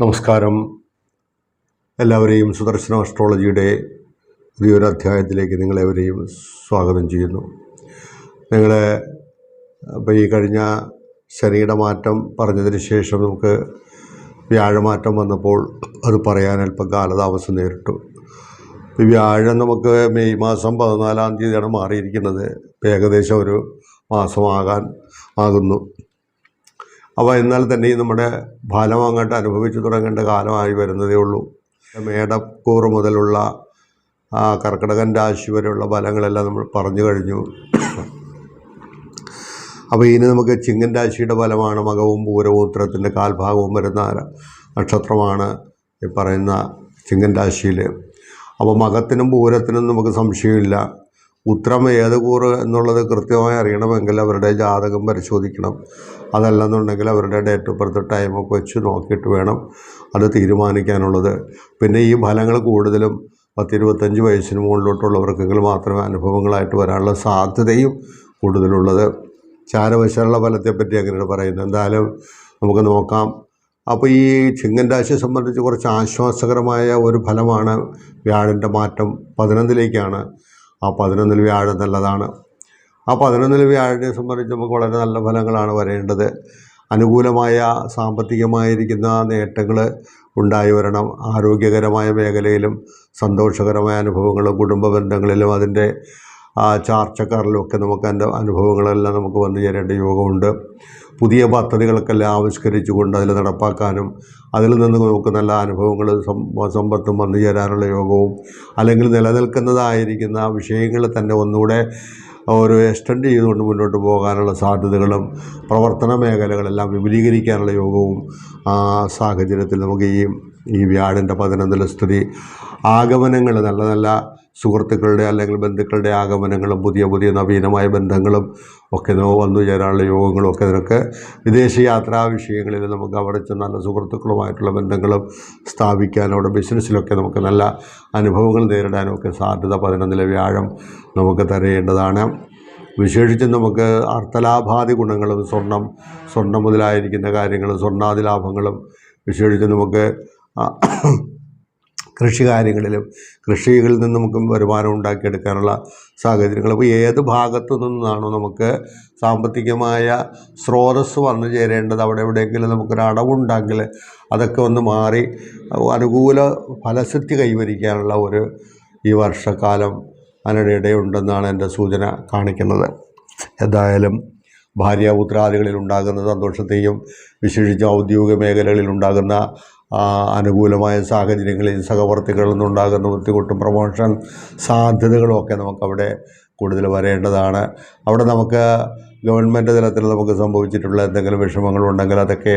നമസ്കാരം. എല്ലാവരെയും സുദർശന അസ്ട്രോളജിയുടെ പുതിയൊരു അധ്യായത്തിലേക്ക് നിങ്ങളെവരെയും സ്വാഗതം ചെയ്യുന്നു. നിങ്ങൾ ഇപ്പോൾ ഈ കഴിഞ്ഞ ശനിയുടെ മാറ്റം പറഞ്ഞതിന് ശേഷം നമുക്ക് വ്യാഴമാറ്റം വന്നപ്പോൾ അത് പറയാൻ അല്പം കാലതാമസം നേരിട്ടു. വ്യാഴം നമുക്ക് മെയ് മാസം പതിനാലാം തീയതിയാണ് മാറിയിരിക്കുന്നത്. ഏകദേശം ഒരു മാസമാകാൻ ആകുന്നു. അപ്പോൾ എന്നാൽ തന്നെ നമ്മുടെ ഫലം അങ്ങോട്ട് അനുഭവിച്ചു തുടങ്ങേണ്ട കാലമായി വരുന്നതേ ഉള്ളൂ. മേടക്കൂറ് മുതലുള്ള കർക്കിടകൻ രാശി വരെയുള്ള ഫലങ്ങളെല്ലാം നമ്മൾ പറഞ്ഞു കഴിഞ്ഞു. അപ്പോൾ ഇനി നമുക്ക് ചിങ്ങൻ രാശിയുടെ ഫലമാണ് മകവും പൂരവും കാൽഭാഗവും വരുന്ന നക്ഷത്രമാണ് ഈ പറയുന്ന ചിങ്ങൻ രാശിയിൽ അപ്പോൾ മകത്തിനും പൂരത്തിനും നമുക്ക് സംശയമില്ല. ഉത്തരം ഏത് കൂറ് എന്നുള്ളത് കൃത്യമായി അറിയണമെങ്കിൽ അവരുടെ ജാതകം പരിശോധിക്കണം. അതല്ലെന്നുണ്ടെങ്കിൽ അവരുടെ ഡേറ്റ് ഓഫ് ബർത്ത് ടൈമൊക്കെ വെച്ച് നോക്കിയിട്ട് വേണം അത് തീരുമാനിക്കാനുള്ളത്. പിന്നെ ഈ ഫലങ്ങൾ കൂടുതലും പത്തിരുപത്തഞ്ച് വയസ്സിന് മുകളിലോട്ടുള്ളവർക്കെങ്കിൽ മാത്രമേ അനുഭവങ്ങളായിട്ട് വരാനുള്ള സാധ്യതയും കൂടുതലുള്ളത്. ചാരവശാലുള്ള ഫലത്തെപ്പറ്റി അങ്ങനെയാണ് പറയുന്നത്? എന്തായാലും നമുക്ക് നോക്കാം. അപ്പോൾ ഈ ചിങ്ങൻ രാശിയെ സംബന്ധിച്ച് കുറച്ച് ആശ്വാസകരമായ ഒരു ഫലമാണ് വ്യാഴന്റെ മാറ്റം പതിനൊന്നിലേക്കാണ്. ആ പതിനൊന്നിൽ വ്യാഴം നല്ലതാണ്. ആ പതിനൊന്നിൽ വ്യാഴനെ സംബന്ധിച്ച് നമുക്ക് വളരെ നല്ല ഫലങ്ങളാണ് വരേണ്ടത്. അനുകൂലമായ സാമ്പത്തികമായിരിക്കുന്ന നേട്ടങ്ങൾ ഉണ്ടായി വരണം. ആരോഗ്യകരമായ മേഖലയിലും സന്തോഷകരമായ അനുഭവങ്ങളും കുടുംബ ബന്ധങ്ങളിലും അതിന്റെ ചാർച്ചക്കാരിലും ഒക്കെ നമുക്ക് അനുഭവങ്ങളെല്ലാം നമുക്ക് വന്നു ചേരേണ്ട യോഗമുണ്ട്. പുതിയ പദ്ധതികൾക്കെല്ലാം ആവിഷ്കരിച്ചുകൊണ്ട് അതിൽ നടപ്പാക്കാനും അതിൽ നിന്ന് നമുക്ക് നല്ല അനുഭവങ്ങൾ സമ്പത്തും വന്നു ചേരാനുള്ള യോഗവും അല്ലെങ്കിൽ നിലനിൽക്കുന്നതായിരിക്കുന്ന വിഷയങ്ങൾ തന്നെ ഒന്നുകൂടെ ഒരു എക്സ്റ്റെൻഡ് ചെയ്തുകൊണ്ട് മുന്നോട്ട് പോകാനുള്ള സാധ്യതകളും പ്രവർത്തന മേഖലകളെല്ലാം വിപുലീകരിക്കാനുള്ള യോഗവും ആ സാഹചര്യത്തിൽ നമുക്ക് ഈ ഈ വ്യാഴന്റെ പതിനൊന്നിലെ സ്ഥിതി ആഗമനങ്ങൾ നല്ല നല്ല സുഹൃത്തുക്കളുടെ അല്ലെങ്കിൽ ബന്ധുക്കളുടെ ആഗമനങ്ങളും പുതിയ പുതിയ നവീനമായ ബന്ധങ്ങളും ഒക്കെ വന്നു ചേരാനുള്ള യോഗങ്ങളും ഒക്കെ ഇതിനൊക്കെ വിദേശ യാത്രാ വിഷയങ്ങളിൽ നമുക്ക് അവിടെ ചെന്ന് നല്ല സുഹൃത്തുക്കളുമായിട്ടുള്ള ബന്ധങ്ങളും സ്ഥാപിക്കാനും അവിടെ ബിസിനസ്സിലൊക്കെ നമുക്ക് നല്ല അനുഭവങ്ങൾ നേരിടാനും ഒക്കെ സാധ്യത പതിനൊന്നിലെ വ്യാഴം നമുക്ക് തരേണ്ടതാണ്. വിശേഷിച്ച് നമുക്ക് അർത്ഥലാഭാദി ഗുണങ്ങളും സ്വർണം സ്വർണം മുതലായിരിക്കുന്ന കാര്യങ്ങളും സ്വർണാദി ലാഭങ്ങളും വിശേഷിച്ച് നമുക്ക് കൃഷി കാര്യങ്ങളിലും കൃഷികളിൽ നിന്ന് നമുക്ക് വരുമാനം ഉണ്ടാക്കിയെടുക്കാനുള്ള സാഹചര്യങ്ങൾ. അപ്പോൾ ഏത് ഭാഗത്തു നിന്നാണോ നമുക്ക് സാമ്പത്തികമായ സ്രോതസ്സ് വന്നു ചേരേണ്ടത് അവിടെ എവിടെയെങ്കിലും നമുക്കൊരു അടവുണ്ടെങ്കിൽ അതൊക്കെ ഒന്ന് മാറി അനുകൂല ഫലസിദ്ധി കൈവരിക്കാനുള്ള ഒരു ഈ വർഷക്കാലം അതിനിടയുണ്ടെന്നാണ് എന്റെ സൂചന കാണിക്കുന്നത്. എന്തായാലും ഭാര്യാപുത്രാദികളിൽ ഉണ്ടാകുന്ന സന്തോഷത്തെയും വിശേഷിച്ച് ഔദ്യോഗിക മേഖലകളിൽ ഉണ്ടാകുന്ന അനുകൂലമായ സാഹചര്യങ്ങളിൽ സഹവർത്തികളിൽ നിന്നുണ്ടാകുന്ന ബുദ്ധിമുട്ടും പ്രൊമോഷൻ സാധ്യതകളും ഒക്കെ നമുക്കവിടെ കൂടുതൽ വരേണ്ടതാണ്. അവിടെ നമുക്ക് ഗവൺമെന്റ് തലത്തിൽ നമുക്ക് സംഭവിച്ചിട്ടുള്ള എന്തെങ്കിലും വിഷമങ്ങളുണ്ടെങ്കിൽ അതൊക്കെ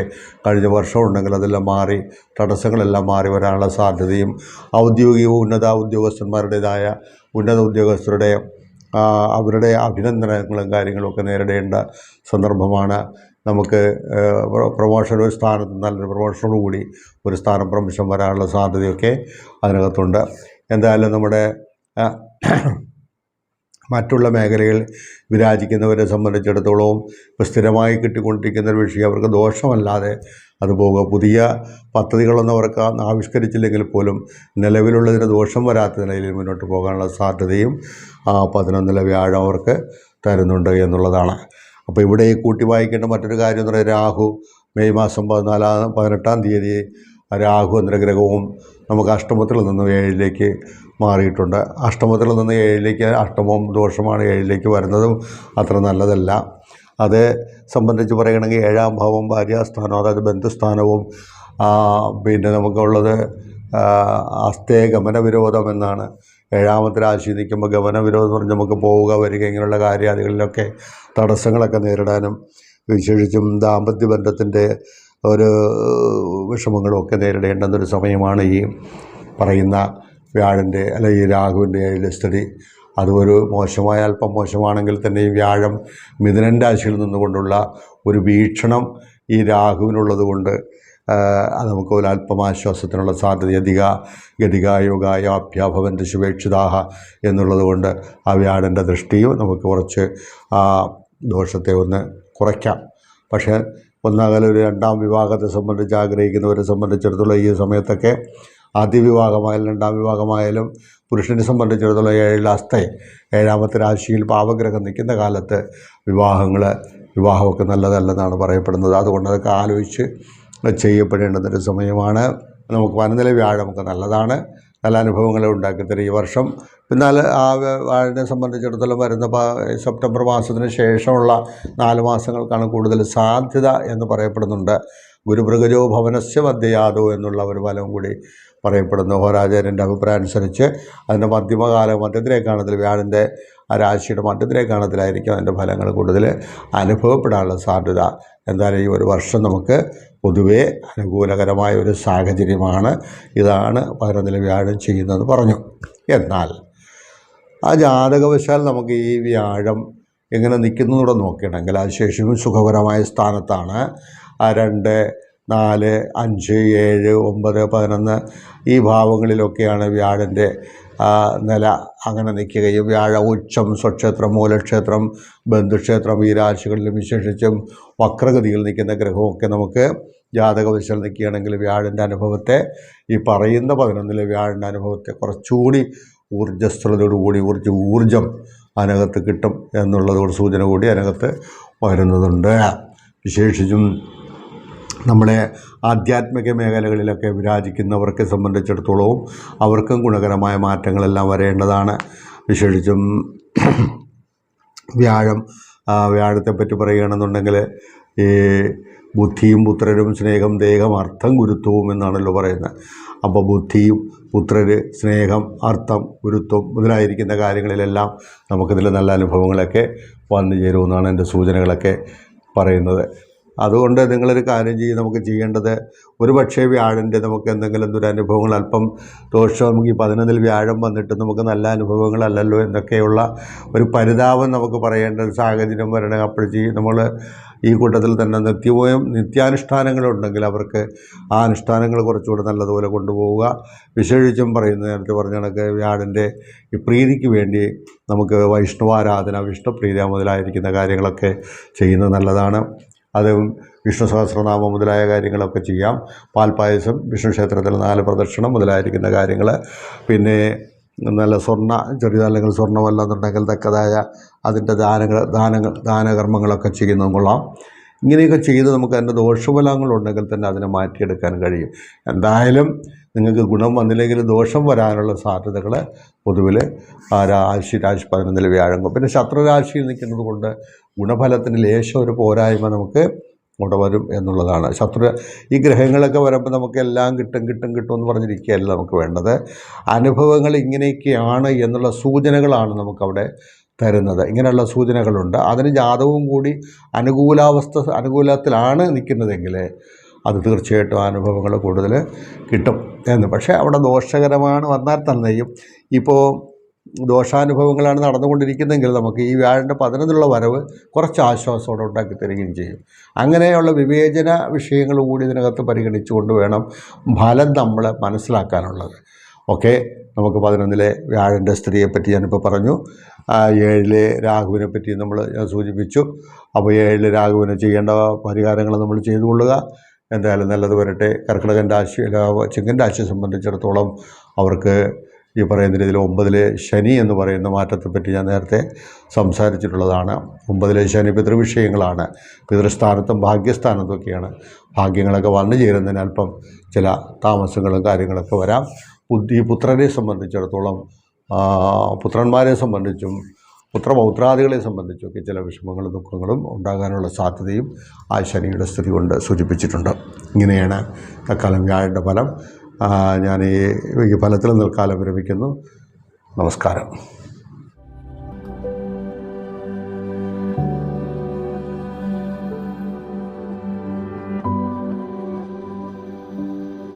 കഴിഞ്ഞ വർഷം ഉണ്ടെങ്കിൽ അതെല്ലാം മാറി തടസ്സങ്ങളെല്ലാം മാറി വരാനുള്ള സാധ്യതയും ഔദ്യോഗിക ഉന്നത ഉദ്യോഗസ്ഥന്മാരുടേതായ ഉന്നത ഉദ്യോഗസ്ഥരുടെ അവരുടെ അഭിനന്ദനങ്ങളും കാര്യങ്ങളൊക്കെ നേരിടേണ്ട സന്ദർഭമാണ്. നമുക്ക് പ്രൊമോഷൻ ഒരു സ്ഥാനത്ത് നല്ലൊരു പ്രൊമോഷനോട് കൂടി ഒരു സ്ഥാനം പ്രൊമോഷൻ വരാനുള്ള സാധ്യതയൊക്കെ അതിനകത്തുണ്ട്. എന്തായാലും നമ്മുടെ മറ്റുള്ള മേഖലയിൽ വിരാജിക്കുന്നവരെ സംബന്ധിച്ചിടത്തോളം ഇപ്പോൾ സ്ഥിരമായി കിട്ടിക്കൊണ്ടിരിക്കുന്ന ഒരു വിഷയം അവർക്ക് ദോഷമല്ലാതെ അത് പോകുക. പുതിയ പദ്ധതികളൊന്നും അവർക്ക് ആവിഷ്കരിച്ചില്ലെങ്കിൽ പോലും നിലവിലുള്ളതിന് ദോഷം വരാത്ത നിലയിൽ മുന്നോട്ട് പോകാനുള്ള സാധ്യതയും ആ പതിനൊന്നിലെ വ്യാഴം അവർക്ക് തരുന്നുണ്ട് എന്നുള്ളതാണ്. അപ്പോൾ ഇവിടെ കൂട്ടി വായിക്കേണ്ട മറ്റൊരു കാര്യം എന്ന് പറയുന്നത് രാഹു മെയ് മാസം പതിനാലാം പതിനെട്ടാം തീയതി രാഹു എന്ന ഗ്രഹവും നമുക്ക് അഷ്ടമത്തിൽ നിന്ന് ഏഴിലേക്ക് മാറിയിട്ടുണ്ട്. അഷ്ടമത്തിൽ നിന്ന് ഏഴിലേക്ക് അഷ്ടമവും ദോഷമാണ് ഏഴിലേക്ക് വരുന്നതും അത്ര നല്ലതല്ല. അത് സംബന്ധിച്ച് പറയുകയാണെങ്കിൽ ഏഴാം ഭാവം ഭാര്യാസ്ഥാനവും അതായത് ബന്ധുസ്ഥാനവും പിന്നെ നമുക്കുള്ളത് അസ്ഥേ ഗമനവിരോധം എന്നാണ്. ഏഴാമത്തെ രാശി നിൽക്കുമ്പോൾ ഗമനവിരോധം എന്ന് പറഞ്ഞ് നമുക്ക് പോവുക വരിക ഇങ്ങനെയുള്ള കാര്യാദികളിലൊക്കെ തടസ്സങ്ങളൊക്കെ നേരിടാനും വിശേഷിച്ചും ദാമ്പത്യ ബന്ധത്തിന്റെ ഒരു വിഷമങ്ങളും ഒക്കെ നേരിടേണ്ടുന്നൊരു സമയമാണ് ഈ പറയുന്ന വ്യാഴന്റെ അല്ലെങ്കിൽ ഈ രാഹുവിന്റെ ഏഴിലെ സ്ഥിതി. അതൊരു മോശമായ അല്പം മോശമാണെങ്കിൽ തന്നെ ഈ വ്യാഴം മിഥുനൻ രാശിയിൽ നിന്നുകൊണ്ടുള്ള ഒരു വീക്ഷണം ഈ രാഹുവിനുള്ളത് കൊണ്ട് അത് നമുക്ക് ഒരു അല്പമാശ്വാസത്തിനുള്ള സാധ്യത അധിക ഗതികായോഗായ അഭ്യാഭവന്റെ ശുഭേക്ഷിതാഹ എന്നുള്ളതുകൊണ്ട് ആ വ്യാഴന്റെ ദൃഷ്ടിയും നമുക്ക് കുറച്ച് ആ ദോഷത്തെ ഒന്ന് കുറയ്ക്കാം. പക്ഷേ ഒന്നാകലെ ഒരു രണ്ടാം വിവാഹത്തെ സംബന്ധിച്ച് ആഗ്രഹിക്കുന്നവരെ സംബന്ധിച്ചിടത്തോളം ഈ സമയത്തൊക്കെ ആദ്യ വിവാഹമായാലും രണ്ടാം വിവാഹമായാലും പുരുഷനെ സംബന്ധിച്ചിടത്തോളം അസ്ഥ ഏഴാമത്തെ രാശിയിൽ പാവഗ്രഹം നിൽക്കുന്ന കാലത്ത് വിവാഹങ്ങൾ വിവാഹമൊക്കെ നല്ലതല്ലെന്നാണ് പറയപ്പെടുന്നത്. അതുകൊണ്ട് അതൊക്കെ ആലോചിച്ച് ചെയ്യപ്പെടേണ്ടുന്നൊരു സമയമാണ്. നമുക്ക് വനനില വ്യാഴം ഒക്കെ നല്ലതാണ്. നല്ല അനുഭവങ്ങളെ ഉണ്ടാക്കിത്തരും ഈ വർഷം. എന്നാൽ ആ വാഴിനെ സംബന്ധിച്ചിടത്തോളം വരുന്ന സെപ്റ്റംബർ മാസത്തിന് ശേഷമുള്ള നാല് മാസങ്ങൾക്കാണ് കൂടുതൽ സാധ്യത എന്ന് പറയപ്പെടുന്നുണ്ട്. ഗുരുമൃഗജോ ഭവനസ്യ മധ്യയാതോ എന്നുള്ള ഒരു ഫലവും കൂടി പറയപ്പെടുന്നു. ഹോരാചാര്യന്റെ അഭിപ്രായം അനുസരിച്ച് അതിന്റെ മധ്യമകാലം മധ്യത്തിലേക്കാണ് അതിൽ വ്യാഴന്റെ ആ രാശിയുടെ മധ്യത്തിലേക്കാണ് അതിലായിരിക്കും അതിന്റെ ഫലങ്ങൾ കൂടുതൽ അനുഭവപ്പെടാനുള്ള സാധ്യത. എന്തായാലും ഈ ഒരു വർഷം നമുക്ക് പൊതുവേ അനുകൂലകരമായ ഒരു സാഹചര്യമാണ്. ഇതാണ് പതിനൊന്നിലെ വ്യാഴം ചെയ്യുന്നതെന്ന് പറഞ്ഞു. എന്നാൽ ആ ജാതകവശാൽ നമുക്ക് ഈ വ്യാഴം എങ്ങനെ നിൽക്കുന്നൂടെ നോക്കിയിട്ടുണ്ടെങ്കിൽ അത് ശേഷവും സുഖകരമായ സ്ഥാനത്താണ്. ആ രണ്ട് നാല് അഞ്ച് ഏഴ് ഒമ്പത് പതിനൊന്ന് ഈ ഭാവങ്ങളിലൊക്കെയാണ് വ്യാഴന്റെ ആ, നില അങ്ങനെ നിൽക്കുകയും വ്യാഴ ഉച്ചം സ്വക്ഷേത്രം മൂലക്ഷേത്രം ബന്ധുക്ഷേത്രം ഈ രാശികളിലും വിശേഷിച്ചും വക്രഗതിയിൽ നിൽക്കുന്ന ഗ്രഹമൊക്കെ നമുക്ക് ജാതകവശാൽ നിൽക്കുകയാണെങ്കിൽ വ്യാഴന്റെ അനുഭവത്തെ ഈ പറയുന്ന പതിനൊന്നിലെ വ്യാഴന്റെ അനുഭവത്തെ കുറച്ചുകൂടി ഊർജസ്വലതയോടുകൂടി ഊർജ ഊർജം അതിനകത്ത് കിട്ടും എന്നുള്ളതോട് സൂചന കൂടി അതിനകത്ത് വരുന്നതുണ്ട് വിശേഷിച്ചും നമ്മളെ ആധ്യാത്മിക മേഖലകളിലൊക്കെ വിരാജിക്കുന്നവർക്ക് സംബന്ധിച്ചിടത്തോളവും അവർക്കും ഗുണകരമായ മാറ്റങ്ങളെല്ലാം വരേണ്ടതാണ്. വിശേഷിച്ചും വ്യാഴം വ്യാഴത്തെപ്പറ്റി പറയുകയാണെന്നുണ്ടെങ്കിൽ ഈ ബുദ്ധിയും പുത്രരും സ്നേഹം ദേഹം അർത്ഥം ഗുരുത്വവും എന്നാണല്ലോ പറയുന്നത്. അപ്പോൾ ബുദ്ധിയും പുത്രര് സ്നേഹം അർത്ഥം ഗുരുത്വം മുതലായിരിക്കുന്ന കാര്യങ്ങളിലെല്ലാം നമുക്കിതിൽ നല്ല അനുഭവങ്ങളൊക്കെ വന്നു ചേരുമെന്നാണ് എന്റെ സൂചനകളൊക്കെ പറയുന്നത്. അതുകൊണ്ട് നിങ്ങളൊരു കാര്യം ചെയ്യും നമുക്ക് ചെയ്യേണ്ടത് ഒരു പക്ഷേ വ്യാഴന്റെ നമുക്ക് എന്തെങ്കിലും ദുരനുഭവങ്ങൾ അല്പം ദോഷം നമുക്ക് ഈ പതിനൊന്നിൽ വ്യാഴം വന്നിട്ട് നമുക്ക് നല്ല അനുഭവങ്ങളല്ലല്ലോ എന്നൊക്കെയുള്ള ഒരു പരിതാപം നമുക്ക് പറയേണ്ട ഒരു സാഹചര്യം വരണം. അപ്പോൾ ചെയ്യും നമ്മൾ ഈ കൂട്ടത്തിൽ തന്നെ നിത്യവും നിത്യാനുഷ്ഠാനങ്ങളുണ്ടെങ്കിൽ അവർക്ക് ആ അനുഷ്ഠാനങ്ങൾ കുറച്ചുകൂടെ നല്ലതുപോലെ കൊണ്ടുപോവുക. വിശേഷിച്ചും പറയുന്ന നേരത്തെ പറഞ്ഞ കണക്ക് വ്യാഴന്റെ ഈ പ്രീതിക്ക് വേണ്ടി നമുക്ക് വൈഷ്ണവാരാധന വിഷ്ണുപ്രീതി മുതലായിരിക്കുന്ന കാര്യങ്ങളൊക്കെ ചെയ്യുന്നത് നല്ലതാണ്. അത് വിഷ്ണു സഹസ്രനാമം മുതലായ കാര്യങ്ങളൊക്കെ ചെയ്യാം. പാൽപ്പായസം വിഷ്ണു ക്ഷേത്രത്തിൽ നാല് പ്രദക്ഷിണം മുതലായിരിക്കുന്ന കാര്യങ്ങൾ. പിന്നെ നല്ല സ്വർണ ചെറിയ അല്ലെങ്കിൽ സ്വർണമല്ലെന്നുണ്ടെങ്കിൽ തക്കതായ അതിന്റെ ദാനങ്ങൾ ദാനങ്ങൾ ദാനകർമ്മങ്ങളൊക്കെ ചെയ്യുന്നതും കൊള്ളാം. ഇങ്ങനെയൊക്കെ ചെയ്ത് നമുക്ക് അതിന്റെ ദോഷഫലങ്ങളുണ്ടെങ്കിൽ തന്നെ അതിനെ മാറ്റിയെടുക്കാൻ കഴിയും. എന്തായാലും നിങ്ങൾക്ക് ഗുണം വന്നില്ലെങ്കിൽ ദോഷം വരാനുള്ള സാധ്യതകൾ പൊതുവിൽ രാശി രാശി പതിനൊന്നിൽ വ്യാഴം പിന്നെ ശത്രുരാശിയിൽ നിൽക്കുന്നത് കൊണ്ട് ഗുണഫലത്തിന് ലേശം ഒരു പോരായ്മ നമുക്ക് ഇവിടെ വരും എന്നുള്ളതാണ്. ശത്രു ഈ ഗ്രഹങ്ങളൊക്കെ വരുമ്പോൾ നമുക്ക് എല്ലാം കിട്ടും കിട്ടും കിട്ടും എന്ന് പറഞ്ഞിരിക്കുകയല്ല നമുക്ക് വേണ്ടത്. അനുഭവങ്ങൾ ഇങ്ങനെയൊക്കെയാണ് എന്നുള്ള സൂചനകളാണ് നമുക്കവിടെ തരുന്നത്. ഇങ്ങനെയുള്ള സൂചനകളുണ്ട്. അതിന് ജാതവും കൂടി അനുകൂലാവസ്ഥ അനുകൂലത്തിലാണ് നിൽക്കുന്നതെങ്കിൽ അത് തീർച്ചയായിട്ടും അനുഭവങ്ങൾ കൂടുതൽ കിട്ടും എന്ന്. പക്ഷേ അവിടെ ദോഷകരമാണ് വന്നാൽ തന്നെയും ഇപ്പോൾ ദോഷാനുഭവങ്ങളാണ് നടന്നുകൊണ്ടിരിക്കുന്നതെങ്കിൽ നമുക്ക് ഈ വ്യാഴന്റെ പതിനൊന്നുള്ള വരവ് കുറച്ച് ആശ്വാസത്തോടെ ഉണ്ടാക്കി തരികയും ചെയ്യും. അങ്ങനെയുള്ള വിവേചന വിഷയങ്ങൾ കൂടി ഇതിനകത്ത് പരിഗണിച്ചുകൊണ്ട് വേണം ഫലം നമ്മൾ മനസ്സിലാക്കാനുള്ളത്. ഓക്കെ? നമുക്ക് പതിനൊന്നിലെ വ്യാഴന്റെ സ്ത്രീയെ പറ്റി ഞാനിപ്പോൾ പറഞ്ഞു. ഏഴിലെ രാഹുവിനെ പറ്റി നമ്മൾ ഞാൻ സൂചിപ്പിച്ചു. അപ്പോൾ ഏഴിലെ രാഹുവിന് ചെയ്യേണ്ട പരിഹാരങ്ങൾ നമ്മൾ ചെയ്തു കൊള്ളുക. എന്തായാലും നല്ലത് വരട്ടെ. കർക്കിടകൻ രാശി അല്ല, ചിങ്ങൻ രാശിയെ സംബന്ധിച്ചിടത്തോളം അവർക്ക് ഈ പറയുന്ന രീതിയിൽ ഒമ്പതിലെ ശനി എന്ന് പറയുന്ന മാറ്റത്തെപ്പറ്റി ഞാൻ നേരത്തെ സംസാരിച്ചിട്ടുള്ളതാണ്. ഒമ്പതിലെ ശനി പിതൃവിഷയങ്ങളാണ്. പിതൃസ്ഥാനത്തും ഭാഗ്യസ്ഥാനത്തും ഒക്കെയാണ്. ഭാഗ്യങ്ങളൊക്കെ വന്നു ചേരുന്നതിന് അല്പം ചില താമസങ്ങളും കാര്യങ്ങളൊക്കെ വരാം. ബുദ്ധി പുത്രനെ സംബന്ധിച്ചിടത്തോളം പുത്രന്മാരെ സംബന്ധിച്ചും പുത്രപൗത്രാദികളെ സംബന്ധിച്ചൊക്കെ ചില വിഷമങ്ങളും ദുഃഖങ്ങളും ഉണ്ടാകാനുള്ള സാധ്യതയും ആ ശനിയുടെ സ്ഥിതി കൊണ്ട് സൂചിപ്പിച്ചിട്ടുണ്ട്. ഇങ്ങനെയാണ് തക്കാലം വ്യാഴന്റെ ഫലം ഞാൻ ഈ ഈ ഫലത്തിൽ നിൽക്കാലം വിരമിക്കുന്നു. നമസ്കാരം.